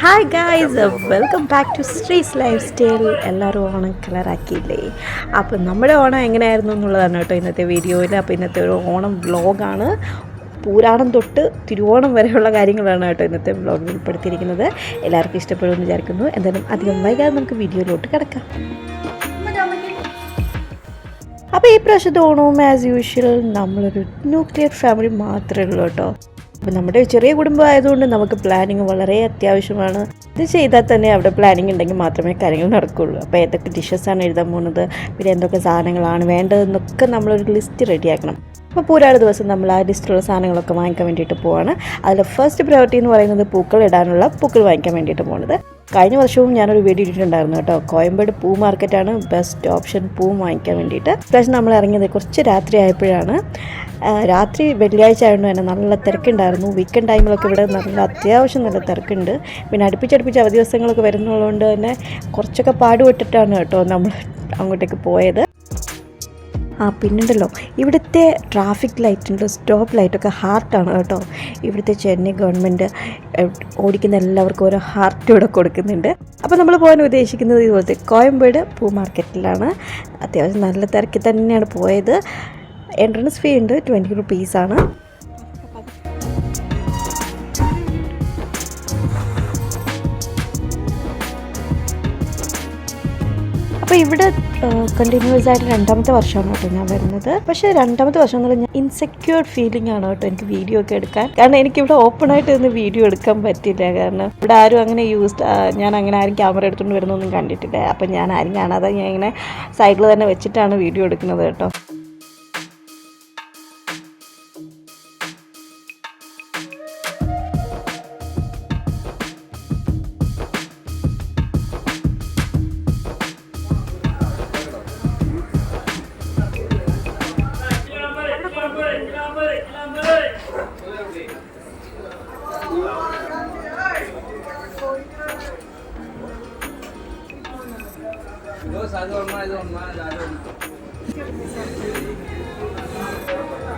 Hi guys welcome back to stree's life style എല്ലാവരും ഓണം കളറാക്കിയില്ലേ? അപ്പം നമ്മുടെ ഓണം എങ്ങനെയായിരുന്നു എന്നുള്ളതാണ് കേട്ടോ ഇന്നത്തെ വീഡിയോയിൽ. അപ്പോൾ ഇന്നത്തെ ഒരു ഓണം വ്ലോഗാണ്. പൂരാണം തൊട്ട് തിരുവോണം വരെയുള്ള കാര്യങ്ങളാണ് കേട്ടോ ഇന്നത്തെ വ്ലോഗിൽ ഉൾപ്പെടുത്തിയിരിക്കുന്നത്. എല്ലാവർക്കും ഇഷ്ടപ്പെടുമെന്ന് വിചാരിക്കുന്നു. എന്തായാലും അധികം വൈകാതെ നമുക്ക് വീഡിയോയിലോട്ട് കിടക്കാം. അപ്പോൾ ഈ പ്രാവശ്യത്തെ ഓണവും ആസ് യൂഷ്വൽ നമ്മളൊരു ന്യൂക്ലിയർ ഫാമിലി മാത്രമേ ഉള്ളൂ കേട്ടോ. അപ്പം നമ്മുടെ ചെറിയ കുടുംബം ആയതുകൊണ്ട് നമുക്ക് പ്ലാനിങ് വളരെ അത്യാവശ്യമാണ്. ഇത് ചെയ്താൽ തന്നെ അവിടെ പ്ലാനിങ് ഉണ്ടെങ്കിൽ മാത്രമേ കാര്യങ്ങൾ നടക്കുകയുള്ളൂ അപ്പോൾ ഏതൊക്കെ ഡിഷസാണ് എഴുതാൻ പോകുന്നത് പിന്നെ എന്തൊക്കെ സാധനങ്ങളാണ് വേണ്ടതെന്നൊക്കെ നമ്മളൊരു ലിസ്റ്റ് റെഡിയാക്കണം അപ്പോൾ പൂരാട് ദിവസം നമ്മൾ ആ ലിസ്റ്റിലുള്ള സാധനങ്ങളൊക്കെ വാങ്ങിക്കാൻ വേണ്ടിയിട്ട് പോവാണ്. അതിൽ ഫസ്റ്റ് പ്രയോറിറ്റി എന്ന് പറയുന്നത് പൂക്കൾ ഇടാനുള്ള പൂക്കൾ വാങ്ങിക്കാൻ വേണ്ടിയിട്ട് പോകുന്നത് കഴിഞ്ഞ വർഷവും ഞാനൊരു വീഡിയോ ഇട്ടിട്ടുണ്ടായിരുന്നു കേട്ടോ. കോയമ്പേട് പൂ മാർക്കറ്റാണ് ബെസ്റ്റ് ഓപ്ഷൻ പൂ വാങ്ങിക്കാൻ വേണ്ടിയിട്ട്. ഇപ്രാവശ്യം നമ്മൾ ഇറങ്ങിയത് കുറച്ച് രാത്രി ആയപ്പോഴാണ്. രാത്രി വെള്ളിയാഴ്ച ആയതുകൊണ്ട് തന്നെ നല്ല തിരക്കുണ്ടായിരുന്നു. വീക്കെൻഡ് ടൈമിലൊക്കെ ഇവിടെ നല്ല അത്യാവശ്യം നല്ല തിരക്കുണ്ട്. പിന്നെ അടുപ്പിച്ചടുപ്പിച്ച് അവധി ദിവസങ്ങളൊക്കെ വരുന്നതുകൊണ്ട് തന്നെ കുറച്ചൊക്കെ പാടുപെട്ടിട്ടാണ് കേട്ടോ നമ്മൾ അങ്ങോട്ടേക്ക് പോയത്. ആ പിന്നുണ്ടല്ലോ ഇവിടുത്തെ ട്രാഫിക് ലൈറ്റിന്റെ സ്റ്റോപ്പ് ലൈറ്റൊക്കെ ഹാർട്ടാണ് കേട്ടോ. ഇവിടുത്തെ ചെന്നൈ ഗവൺമെന്റ് ഓടിക്കുന്ന എല്ലാവർക്കും ഓരോ ഹാർട്ട് ഇവിടെ കൊടുക്കുന്നുണ്ട്. അപ്പോൾ നമ്മൾ പോകാൻ ഉദ്ദേശിക്കുന്നത് ഇതുപോലത്തെ കോയമ്പേട് പൂ മാർക്കറ്റിലാണ് അത്യാവശ്യം നല്ല തിരക്കിൽ തന്നെയാണ് പോയത്. എൻട്രൻസ് ഫീ ഉണ്ട് ട്വന്റി റുപ്പീസാണ് അപ്പോൾ ഇവിടെ കണ്ടിന്യൂസ് ആയിട്ട് രണ്ടാമത്തെ വർഷമാണ് കേട്ടോ ഞാൻ വരുന്നത്. പക്ഷേ രണ്ടാമത്തെ വർഷം എന്ന് പറഞ്ഞാൽ ഇൻസെക്യൂർ ഫീലിംഗ് ആണ് കേട്ടോ എനിക്ക് വീഡിയോ ഒക്കെ എടുക്കാൻ. കാരണം എനിക്ക് ഇവിടെ ഓപ്പൺ ആയിട്ട് നിന്ന് വീഡിയോ എടുക്കാൻ പറ്റില്ല. കാരണം ഇവിടെ ആരും അങ്ങനെ യൂസ് ഞാൻ അങ്ങനെ ആരും ക്യാമറ എടുത്തുകൊണ്ട് വരുന്നൊന്നും കണ്ടിട്ടില്ല. അപ്പം ഞാൻ ആരും കാണാതെ ഞാൻ ഇങ്ങനെ സൈഡിൽ തന്നെ വെച്ചിട്ടാണ് വീഡിയോ എടുക്കുന്നത് കേട്ടോ.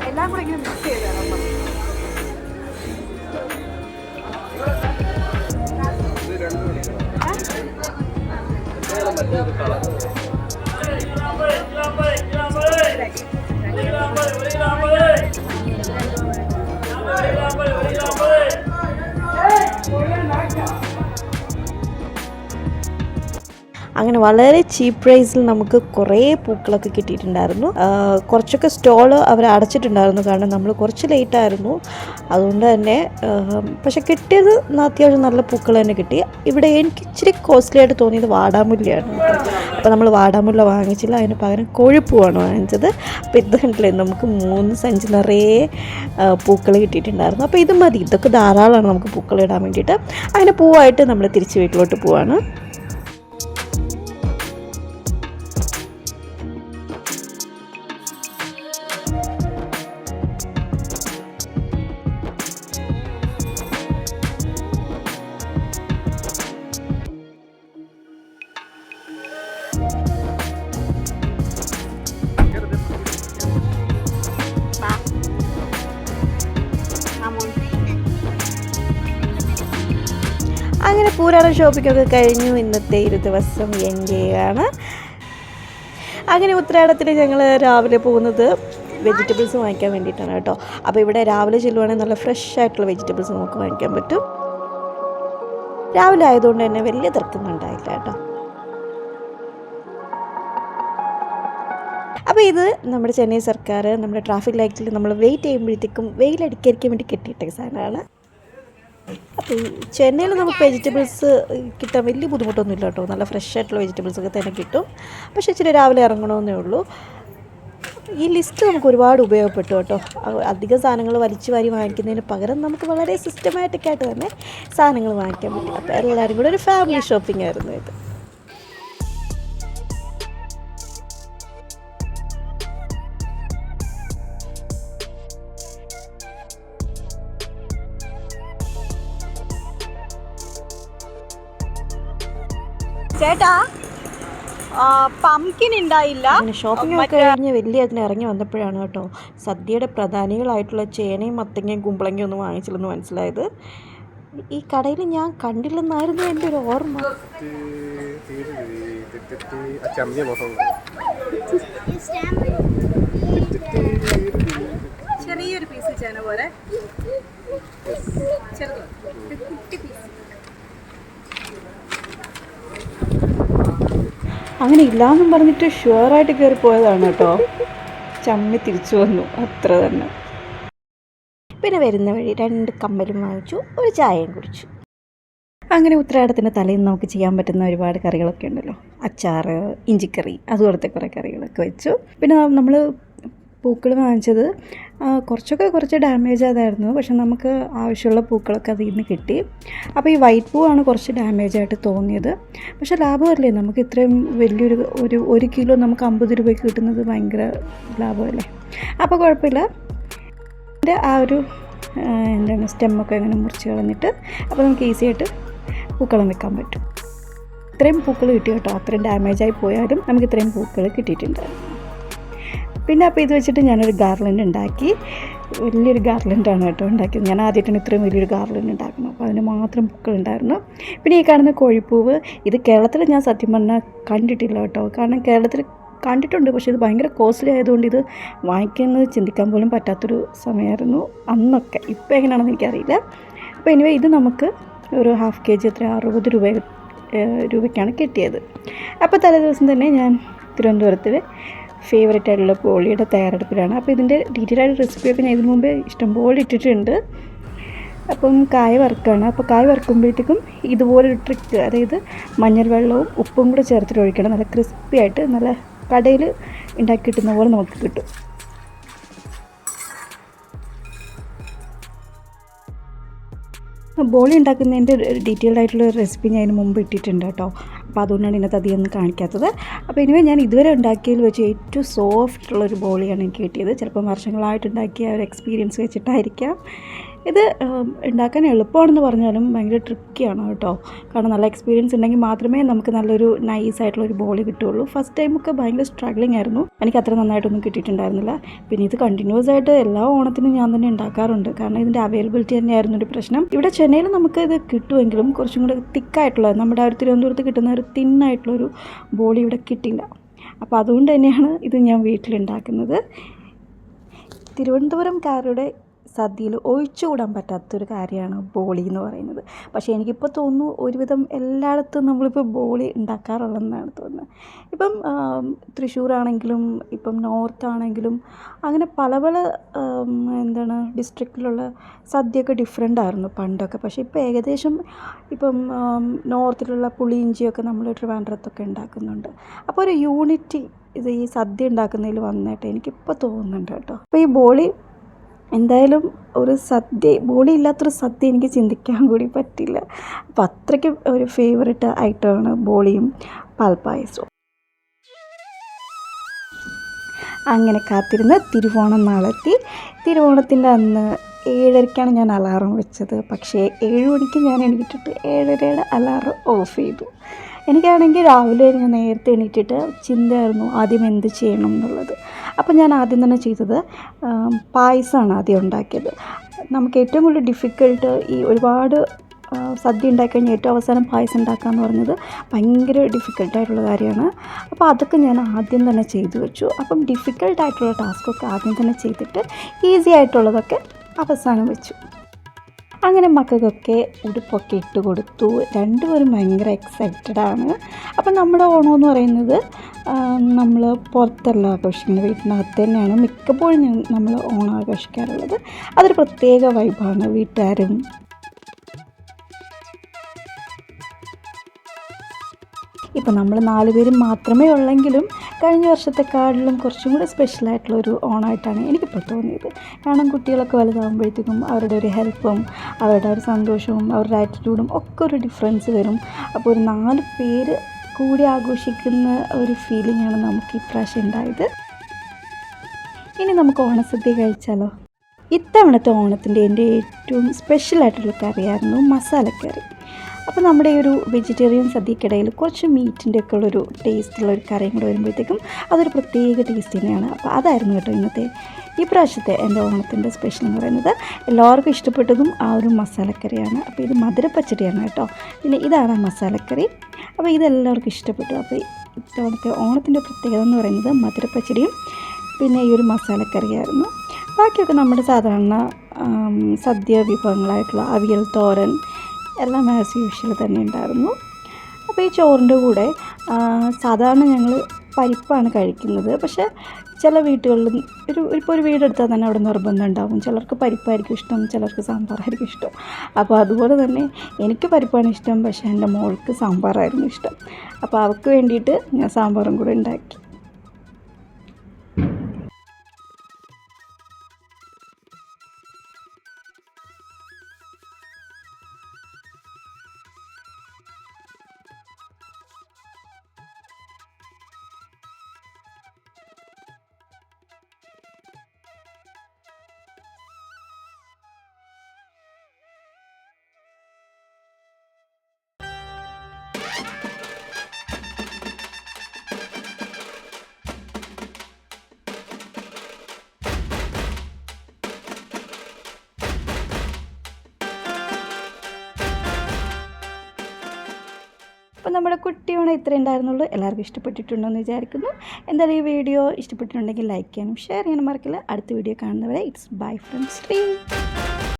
എല്ലാം കൂടെ ഇങ്ങനെ മിക്സ് ചെയ്താണ് ഇത് രണ്ടും അങ്ങനെ വളരെ ചീപ്പ് പ്രൈസിൽ നമുക്ക് കുറേ പൂക്കളൊക്കെ കിട്ടിയിട്ടുണ്ടായിരുന്നു. കുറച്ചൊക്കെ സ്റ്റോൾ അവർ അടച്ചിട്ടുണ്ടായിരുന്നു. കാരണം നമ്മൾ കുറച്ച് ലേറ്റ് ആയിരുന്നു. അതുകൊണ്ട് തന്നെ പക്ഷെ കിട്ടിയത് അത്യാവശ്യം നല്ല പൂക്കൾ തന്നെ കിട്ടി. ഇവിടെ എനിക്ക് ഇച്ചിരി കോസ്റ്റ്ലി ആയിട്ട് തോന്നിയത് വാടാമുല്ലയാണ് അപ്പോൾ നമ്മൾ വാടാമുല്ല വാങ്ങിച്ചില്ല. അതിന് പകരം കോഴിപ്പൂവാണ് വാങ്ങിച്ചത്. അപ്പോൾ ഇത് കണ്ടില്ലേ നമുക്ക് മൂന്ന് സഞ്ചി നിറയെ പൂക്കൾ കിട്ടിയിട്ടുണ്ടായിരുന്നു. അപ്പോൾ ഇത് മതി. ഇതൊക്കെ ധാരാളമാണ് നമുക്ക് പൂക്കൾ ഇടാൻ വേണ്ടിയിട്ട്. അങ്ങനെ പൂവായിട്ട് നമ്മൾ തിരിച്ച് വീട്ടിലോട്ട് പോവാണ്. പൂരാടം ഷോപ്പിങ്ങൊക്കെ കഴിഞ്ഞു. ഇന്നത്തെ ഒരു ദിവസം എന്റെയാണ് അങ്ങനെ ഉത്തരാടത്തിൽ ഞങ്ങൾ രാവിലെ പോകുന്നത് വെജിറ്റബിൾസ് വാങ്ങിക്കാൻ വേണ്ടിയിട്ടാണ് കേട്ടോ. അപ്പോൾ ഇവിടെ രാവിലെ ചെല്ലുവാണെങ്കിൽ നല്ല ഫ്രഷ് ആയിട്ടുള്ള വെജിറ്റബിൾസ് നമുക്ക് വാങ്ങിക്കാൻ പറ്റും. രാവിലെ ആയതുകൊണ്ട് തന്നെ വലിയ തിരക്കൊന്നും ഉണ്ടായില്ല കേട്ടോ. അപ്പോൾ ഇത് നമ്മുടെ ചെന്നൈ സർക്കാർ നമ്മുടെ ട്രാഫിക് ലൈറ്റിൽ നമ്മൾ വെയിറ്റ് ചെയ്യുമ്പോഴത്തേക്കും വെയിലടിക്കാതിരിക്കാൻ വേണ്ടി കെട്ടിയിട്ട സാധനമാണ്. ചെന്നൈയിൽ നമുക്ക് വെജിറ്റബിൾസ് കിട്ടാൻ വലിയ ബുദ്ധിമുട്ടൊന്നും ഇല്ല കേട്ടോ നല്ല ഫ്രഷ് ആയിട്ടുള്ള വെജിറ്റബിൾസ് ഒക്കെ തന്നെ കിട്ടും. പക്ഷേ ഇച്ചിരി രാവിലെ ഇറങ്ങണമെന്നേ ഉള്ളൂ. ഈ ലിസ്റ്റ് നമുക്ക് ഒരുപാട് ഉപയോഗപ്പെട്ടു കേട്ടോ. അധികം സാധനങ്ങൾ വലിച്ചു വാരി വാങ്ങിക്കുന്നതിന് പകരം നമുക്ക് വളരെ സിസ്റ്റമാറ്റിക്കായിട്ട് തന്നെ സാധനങ്ങൾ വാങ്ങിക്കാൻ പറ്റും. അപ്പോൾ എല്ലാവരും കൂടെ ഒരു ഫാമിലി ഷോപ്പിംഗ് ആയിരുന്നു ഇത്. ചേട്ടാ പംകിൻ ഉണ്ടായില്ല ഷോപ്പിംഗ് ഒക്കെ കഴിഞ്ഞ് വലിയ അതിന് ഇറങ്ങി വന്നപ്പോഴാണ് കേട്ടോ സദ്യയുടെ പ്രധാനികളായിട്ടുള്ള ചേനയും മത്തങ്ങയും കുമ്പളങ്ങയും ഒന്നും വാങ്ങിച്ചില്ലെന്ന് മനസ്സിലായത്. ഈ കടയിൽ ഞാൻ കണ്ടില്ലെന്നായിരുന്നു എന്റെ ഒരു ഓർമ്മ. ചെറിയൊരു പീസ് ചേന പോലെ. ചെറുത്. കുട്ടി പീസ് അങ്ങനെ ഇല്ലാന്നും പറഞ്ഞിട്ട് ഷുവറായിട്ട് കയറി പോയതാണ് കേട്ടോ. ചമ്മി തിരിച്ചു വന്നു. അത്ര തന്നെ. പിന്നെ വരുന്ന വഴി രണ്ട് കമ്മലും വാങ്ങിച്ചു ഒരു ചായയും കുടിച്ചു. അങ്ങനെ ഉത്തരാടത്തിന്റെ തലേന്ന് നമുക്ക് ചെയ്യാൻ പറ്റുന്ന ഒരുപാട് കറികളൊക്കെ ഉണ്ടല്ലോ. അച്ചാറ് ഇഞ്ചിക്കറി അതുപോലത്തെ കുറേ കറികളൊക്കെ വെച്ചു. പിന്നെ നമ്മൾ പൂക്കൾ വാങ്ങിച്ചത് കുറച്ചൊക്കെ കുറച്ച് ഡാമേജ് ആയതായിരുന്നു പക്ഷെ നമുക്ക് ആവശ്യമുള്ള പൂക്കളൊക്കെ അതിൽ നിന്ന് കിട്ടി. അപ്പോൾ ഈ വൈറ്റ് പൂവാണ് കുറച്ച് ഡാമേജ് ആയിട്ട് തോന്നിയത്. പക്ഷെ ലാഭമല്ലേ? നമുക്ക് ഇത്രയും വലിയൊരു ഒരു ഒരു കിലോ നമുക്ക് അമ്പത് രൂപയ്ക്ക് കിട്ടുന്നത് ഭയങ്കര ലാഭമല്ലേ? അപ്പോൾ കുഴപ്പമില്ല. എന്റെ ആ ഒരു എന്താണ് സ്റ്റെമ്മൊക്കെ അങ്ങനെ മുറിച്ച് കളഞ്ഞിട്ട് അപ്പോൾ നമുക്ക് ഈസി ആയിട്ട് പൂക്കളം വെക്കാൻ പറ്റും. ഇത്രയും പൂക്കൾ കിട്ടി കേട്ടോ. അത്രയും ഡാമേജായി പോയാലും നമുക്ക് ഇത്രയും പൂക്കൾ കിട്ടിയിട്ടുണ്ടായിരുന്നു പിന്നെ അപ്പോൾ ഇത് വെച്ചിട്ട് ഞാനൊരു ഗാർലൻഡ് ഉണ്ടാക്കി. വലിയൊരു ഗാർലൻഡാണ് കേട്ടോ ഉണ്ടാക്കിയത്. ഞാൻ ആദ്യമായിട്ടാണ് ഇത്രയും വലിയൊരു ഗാർലൻഡ് ഉണ്ടാക്കുന്നത്. അപ്പോൾ അതിന് മാത്രം പൂക്കളുണ്ടായിരുന്നു പിന്നെ ഈ കാണുന്ന കോഴിപ്പൂവ് ഇത് കേരളത്തിൽ ഞാൻ സത്യം പറഞ്ഞാൽ കണ്ടിട്ടില്ല കേട്ടോ. കാരണം കേരളത്തിൽ കണ്ടിട്ടുണ്ട്. പക്ഷേ ഇത് ഭയങ്കര കോസ്റ്റ്ലി ആയതുകൊണ്ട് ഇത് വാങ്ങിക്കുന്നത് ചിന്തിക്കാൻ പോലും പറ്റാത്തൊരു സമയമായിരുന്നു അന്നൊക്കെ. ഇപ്പോൾ എങ്ങനെയാണെന്ന് എനിക്കറിയില്ല. അപ്പോൾ എനിവേ ഇത് നമുക്ക് ഒരു ഹാഫ് കെ ജി എത്ര അറുപത് രൂപ രൂപയ്ക്കാണ് കിട്ടിയത്. അപ്പോൾ തലേ ദിവസം തന്നെ ഞാൻ തിരുവനന്തപുരത്തിൽ ഫേവറേറ്റ് ആയിട്ടുള്ള പോളിയുടെ തയ്യാറെടുപ്പിലാണ്. അപ്പോൾ ഇതിന്റെ ഡീറ്റെയിൽ ആയിട്ട് റെസിപ്പിയൊക്കെ ഞാൻ ഇതിനു മുമ്പേ ഇഷ്ടംപോലെ ഇട്ടിട്ടുണ്ട്. അപ്പം കായ വറുക്കുകയാണ് അപ്പോൾ കായ വറുക്കുമ്പോഴത്തേക്കും ഇതുപോലൊരു ട്രിക്ക് അതായത് മഞ്ഞൾ വെള്ളവും ഉപ്പും കൂടെ ചേർത്തിട്ട് ഒഴിക്കണം. നല്ല ക്രിസ്പി ആയിട്ട് നല്ല കടയിൽ ഉണ്ടാക്കി കിട്ടുന്ന പോലെ നമുക്ക് കിട്ടും. ബോളി ഉണ്ടാക്കുന്നതിന്റെ ഡീറ്റെയിൽഡ് ആയിട്ടുള്ള റെസിപ്പി ഞാൻ അതിന് മുമ്പ് ഇട്ടിട്ടുണ്ട് കേട്ടോ. അപ്പോൾ അതുകൊണ്ടാണ് ഇതിനകത്ത് അധികം ഒന്നും കാണിക്കാത്തത്. അപ്പോൾ ഇനിമേ ഞാൻ ഇതുവരെ ഉണ്ടാക്കിയതിൽ വെച്ച് ഏറ്റവും സോഫ്റ്റ് ഉള്ളൊരു ബോളിയാണ് എനിക്ക് കിട്ടിയത്. ചിലപ്പം വർഷങ്ങളായിട്ട് ഉണ്ടാക്കിയ ഒരു എക്സ്പീരിയൻസ് വെച്ചിട്ടായിരിക്കാം. ഇത് ഉണ്ടാക്കാൻ എളുപ്പമാണെന്ന് പറഞ്ഞാലും ഭയങ്കര ട്രിക്കിയാണ് കേട്ടോ. കാരണം നല്ല എക്സ്പീരിയൻസ് ഉണ്ടെങ്കിൽ മാത്രമേ നമുക്ക് നല്ലൊരു നൈസ് ആയിട്ടുള്ള ഒരു ബോളി കിട്ടുള്ളൂ ഫസ്റ്റ് ടൈമൊക്കെ ഭയങ്കര സ്ട്രഗ്ലിംഗ് ആയിരുന്നു. എനിക്ക് അത്ര നന്നായിട്ടൊന്നും കിട്ടിയിട്ടുണ്ടായിരുന്നില്ല. പിന്നെ ഇത് കണ്ടിന്യൂസ് ആയിട്ട് എല്ലാ ഓണത്തിനും ഞാൻ തന്നെ ഉണ്ടാക്കാറുണ്ട്. കാരണം ഇതിന്റെ അവൈലബിലിറ്റി തന്നെയായിരുന്നു ഒരു പ്രശ്നം. ഇവിടെ ചെന്നൈയിൽ നമുക്ക് ഇത് കിട്ടുമെങ്കിലും കുറച്ചും കൂടെ തിക്കായിട്ടുള്ള നമ്മുടെ ഒരു തിരുവനന്തപുരത്ത് കിട്ടുന്ന ഒരു തിന്നായിട്ടുള്ളൊരു ബോളി ഇവിടെ കിട്ടില്ല അപ്പോൾ അതുകൊണ്ട് തന്നെയാണ് ഇത് ഞാൻ വീട്ടിലുണ്ടാക്കുന്നത്. തിരുവനന്തപുരംകാരുടെ സദ്യയിൽ ഒഴിച്ചുകൂടാൻ പറ്റാത്തൊരു കാര്യമാണ് ബോളി എന്ന് പറയുന്നത്. പക്ഷേ എനിക്കിപ്പോൾ തോന്നുന്നു ഒരുവിധം എല്ലായിടത്തും നമ്മളിപ്പോൾ ബോളി ഉണ്ടാക്കാറുള്ളതെന്നാണ് തോന്നുന്നത്. ഇപ്പം തൃശ്ശൂരാണെങ്കിലും ഇപ്പം നോർത്ത് ആണെങ്കിലും അങ്ങനെ പല പല എന്താണ് ഡിസ്ട്രിക്റ്റിലുള്ള സദ്യയൊക്കെ ഡിഫറെന്റ് ആയിരുന്നു പണ്ടൊക്കെ. പക്ഷേ ഇപ്പോൾ ഏകദേശം ഇപ്പം നോർത്തിലുള്ള പുളിയിഞ്ചിയൊക്കെ നമ്മൾ ട്രിവാൻഡ്രത്തൊക്കെ ഉണ്ടാക്കുന്നുണ്ട്. അപ്പോൾ ഒരു യൂണിറ്റി ഇത് ഈ സദ്യ ഉണ്ടാക്കുന്നതിൽ വന്നിട്ട് എനിക്കിപ്പോൾ തോന്നുന്നുണ്ട് കേട്ടോ. അപ്പോൾ ഈ ബോളി എന്തായാലും ഒരു സദ്യ ബോളി ഇല്ലാത്തൊരു സദ്യ എനിക്ക് ചിന്തിക്കാൻ കൂടി പറ്റില്ല. അപ്പം അത്രയ്ക്ക് ഒരു ഫേവററ്റ് ഐറ്റമാണ് ബോളിയും പാൽപ്പായസവും. അങ്ങനെ കാത്തിരുന്ന് തിരുവോണം നാളെത്തി തിരുവോണത്തിന്റെ അന്ന് ഏഴരയ്ക്കാണ് ഞാൻ അലാറം വെച്ചത്. പക്ഷേ ഏഴ് മണിക്ക് ഞാൻ എണീറ്റിട്ട് ഏഴരയുടെ അലാറം ഓഫ് ചെയ്തു. എനിക്കാണെങ്കിൽ രാവിലെ ഞാൻ നേരത്തെ എണീറ്റിട്ട് ചിന്തയായിരുന്നു ആദ്യം എന്ത് ചെയ്യണം എന്നുള്ളത്. അപ്പോൾ ഞാൻ ആദ്യം തന്നെ ചെയ്തത് പായസമാണ് ആദ്യം ഉണ്ടാക്കിയത്. നമുക്ക് ഏറ്റവും കൂടുതൽ ഡിഫിക്കൾട്ട് ഈ ഒരുപാട് സദ്യ ഉണ്ടാക്കി ഏറ്റവും അവസാനം പായസം ഉണ്ടാക്കുക എന്ന് പറഞ്ഞത് ഭയങ്കര ഡിഫിക്കൽട്ടായിട്ടുള്ള കാര്യമാണ്. അപ്പോൾ അതൊക്കെ ഞാൻ ആദ്യം തന്നെ ചെയ്തു വെച്ചു. അപ്പം ഡിഫിക്കൽട്ടായിട്ടുള്ള ടാസ്കൊക്കെ ആദ്യം തന്നെ ചെയ്തിട്ട് ഈസി ആയിട്ടുള്ളതൊക്കെ അവസാനം വെച്ചു. അങ്ങനെ മക്കൾക്കൊക്കെ ഉടുപ്പൊക്കെ ഇട്ട് കൊടുത്തു. രണ്ടുപേരും ഭയങ്കര എക്സൈറ്റഡ് ആണ്. അപ്പം നമ്മുടെ ഓണം എന്ന് പറയുന്നത് നമ്മൾ പുറത്തല്ല ആഘോഷിക്കുന്നത് വീട്ടിനകത്ത് തന്നെയാണ് മിക്കപ്പോഴും നമ്മൾ ഓണം ആഘോഷിക്കാറുള്ളത്. അതൊരു പ്രത്യേക വൈബാണ് വീട്ടുകാരും ഇപ്പം നമ്മൾ നാല് പേരും മാത്രമേ ഉള്ളെങ്കിലും കഴിഞ്ഞ വർഷത്തെക്കാളിലും കുറച്ചും കൂടെ സ്പെഷ്യലായിട്ടുള്ള ഒരു ഓണമായിട്ടാണ് എനിക്കിപ്പോൾ തോന്നിയത്. കാരണം കുട്ടികളൊക്കെ വലുതാകുമ്പോഴത്തേക്കും അവരുടെ ഒരു ഹെൽപ്പും അവരുടെ ഒരു സന്തോഷവും അവരുടെ ആറ്റിറ്റ്യൂഡും ഒക്കെ ഒരു ഡിഫറൻസ് വരും. അപ്പോൾ ഒരു നാല് പേര് കൂടി ആഘോഷിക്കുന്ന ഒരു ഫീലിംഗ് ആണ് നമുക്ക് ഇപ്രാവശ്യം ഉണ്ടായത്. ഇനി നമുക്ക് ഓണസദ്യ കഴിച്ചാലോ? ഇത്തവണത്തെ ഓണത്തിന്റെ എന്റെ ഏറ്റവും സ്പെഷ്യലായിട്ടുള്ള കറിയായിരുന്നു മസാലക്കറി. അപ്പോൾ നമ്മുടെ ഈ ഒരു വെജിറ്റേറിയൻ സദ്യക്കിടയിൽ കുറച്ച് മീറ്റിന്റെ ഒക്കെ ഉള്ളൊരു ടേസ്റ്റുള്ള ഒരു കറിയും കൂടെ വരുമ്പോഴത്തേക്കും അതൊരു പ്രത്യേക ടേസ്റ്റ് തന്നെയാണ്. അപ്പോൾ അതായിരുന്നു കേട്ടോ ഇന്നത്തെ ഈ പ്രാവശ്യത്തെ എന്റെ ഓണത്തിന്റെ സ്പെഷ്യൽ എന്ന് പറയുന്നത്. എല്ലാവർക്കും ഇഷ്ടപ്പെട്ടതും ആ ഒരു മസാലക്കറിയാണ്. അപ്പോൾ ഇത് മധുരപ്പച്ചടിയാണ് കേട്ടോ. പിന്നെ ഇതാണ് മസാലക്കറി. അപ്പോൾ ഇതെല്ലാവർക്കും ഇഷ്ടപ്പെട്ടു. അപ്പോൾ ഇത്തവണത്തെ ഓണത്തിന്റെ പ്രത്യേകത എന്ന് പറയുന്നത് മധുരപ്പച്ചടിയും പിന്നെ ഈ ഒരു മസാലക്കറിയായിരുന്നു. ബാക്കിയൊക്കെ നമ്മുടെ സാധാരണ സദ്യ വിഭവങ്ങളായിട്ടുള്ള അവിയൽ തോരൻ എല്ലാം ആസ് യൂഷ്വൽ തന്നെ ഉണ്ടായിരുന്നു. അപ്പോൾ ഈ ചോറിന്റെ കൂടെ സാധാരണ ഞങ്ങൾ പരിപ്പാണ് കഴിക്കുന്നത്. പക്ഷേ ചില വീട്ടുകളിൽ ഒരു ഇപ്പോൾ ഒരു വീടെടുത്താൽ തന്നെ അവിടെ നിർബന്ധം ഉണ്ടാവും. ചിലർക്ക് പരിപ്പായിരിക്കും ഇഷ്ടം ചിലർക്ക് സാമ്പാറായിരിക്കും ഇഷ്ടം. അപ്പോൾ അതുപോലെ തന്നെ എനിക്ക് പരിപ്പാണ് ഇഷ്ടം പക്ഷേ എന്റെ മോൾക്ക് സാമ്പാറായിരുന്നു ഇഷ്ടം. അപ്പോൾ അവൾക്ക് വേണ്ടിയിട്ട് ഞാൻ സാമ്പാറും കൂടെ ഉണ്ടാക്കി. അപ്പോൾ നമ്മുടെ കുട്ടിയോണം ഇത്രയേ ഉണ്ടായിരുന്നുള്ളൂ. എല്ലാവർക്കും ഇഷ്ടപ്പെട്ടിട്ടുണ്ടോ എന്ന് വിചാരിക്കുന്നു. എന്തായാലും ഈ വീഡിയോ ഇഷ്ടപ്പെട്ടിട്ടുണ്ടെങ്കിൽ ലൈക്ക് ചെയ്യാനും ഷെയർ ചെയ്യാനും മറക്കില്ല. അടുത്ത വീഡിയോ കാണുന്നവരെ ഇറ്റ്സ് ബൈ ഫ്രം ശ്രീ